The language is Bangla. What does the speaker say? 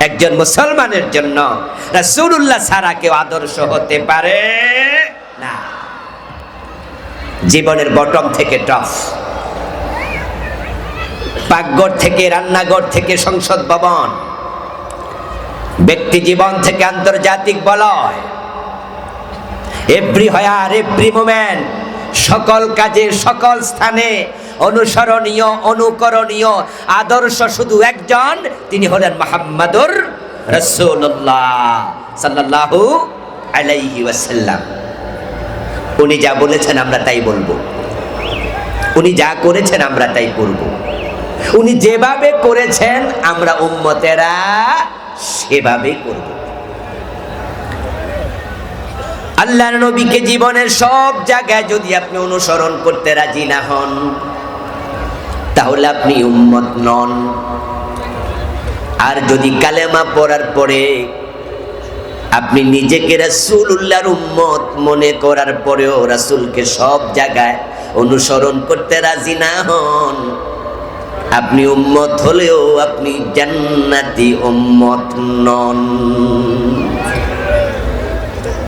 একজন মুসলমানের জন্য রাসূলুল্লাহ ছাড়া কেউ আদর্শ হতে পারে না। জীবনের বটম থেকে টপ পাকঘর থেকে, রান্নাঘর থেকে, সংসদ ভবন। ব্যক্তি জীবন থেকে আন্তর্জাতিক বলয়। এভরি হয়ার এভরি মোমেন্ট সকল কাজে, সকল স্থানে অনুসরণীয়, অনুকরণীয়, আদর্শ শুধু একজন, তিনি হলেন মোহাম্মদুর রসুল্লাহ সাল্লাল্লাহু আলাইহি ওয়াসাল্লাম। উনি যা বলেছেন আমরা তাই বলব। উনি যা করেছেন আমরা তাই করব। উনি যেভাবে করেছেন আমরা উম্মতেরা সেভাবেই করব। আল্লাহ নবীকে জীবনের সব জায়গায় যদি আপনি অনুসরণ করতে রাজি না হন তাহলে আপনি উম্মত নন। আর যদি কালেমা পড়ার পরে আপনি নিজেকে রাসুল উল্লাহর উম্মত মনে করার পরেও রাসূলকে সব জায়গায় অনুসরণ করতে রাজি না হন, আপনি উম্মত হলেও আপনি জান্নাতি উম্মত নন।